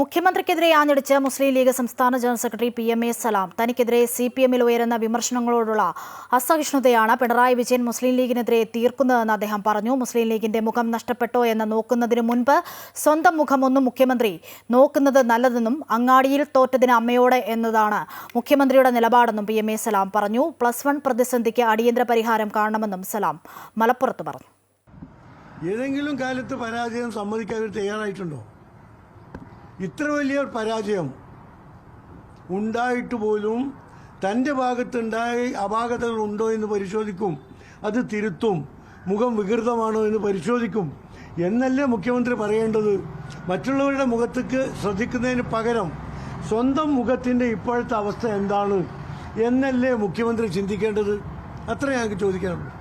മുഖ്യമന്ത്രിക്കെതിരെ ആഞ്ഞടിച്ച് Muslim League സംസ്ഥാന general secretary P M A Salam. തനിക്കെതിരെ സി പി എമ്മിൽ ഉയരുന്ന വിമർശനങ്ങളോടുള്ള അസഹിഷ്ണുതയാണ് പിണറായി വിജയൻ മുസ്ലിം ലീഗിനെതിരെ തീർക്കുന്നതെന്ന് അദ്ദേഹം പറഞ്ഞു. മുസ്ലിം ലീഗിന്റെ മുഖം നഷ്ടപ്പെട്ടോ എന്ന് നോക്കുന്നതിന് മുൻപ് സ്വന്തം മുഖമൊന്നും മുഖ്യമന്ത്രി നോക്കുന്നത് നല്ലതെന്നും അങ്ങാടിയിൽ തോറ്റതിന് അമ്മയോടെ എന്നതാണ് മുഖ്യമന്ത്രിയുടെ നിലപാടെന്നും പി എം എ സലാം പറഞ്ഞു. പ്ലസ് വൺ പ്രതിസന്ധിക്ക് അടിയന്തര പരിഹാരം കാണണമെന്നും സലാം മലപ്പുറത്ത് പറഞ്ഞു. ഏതെങ്കിലും കാലത്ത് പരാജയം സമ്മതിക്കാൻ തയ്യാറായിട്ടുണ്ടോ? ഇത്ര വലിയൊരു പരാജയം ഉണ്ടായിട്ട് പോലും തന്റെ ഭാഗത്തുണ്ടായ അപാകതകൾ ഉണ്ടോ എന്ന് പരിശോധിക്കും. അത് തിരുത്തും. മുഖം വികൃതമാണോ എന്ന് പരിശോധിക്കും. എന്നല്ലേ മുഖ്യമന്ത്രി പറയേണ്ടത്? മറ്റുള്ളവരുടെ മുഖത്തേക്ക് ശ്രദ്ധിക്കുന്നതിന് പകരം സ്വന്തം മുഖത്തിന്റെ ഇപ്പോഴത്തെ അവസ്ഥ എന്താണ്? എന്നല്ലേ മുഖ്യമന്ത്രി ചിന്തിക്കേണ്ടത്? അത്ര ഞങ്ങൾക്ക് ചോദിക്കാനുള്ളൂ.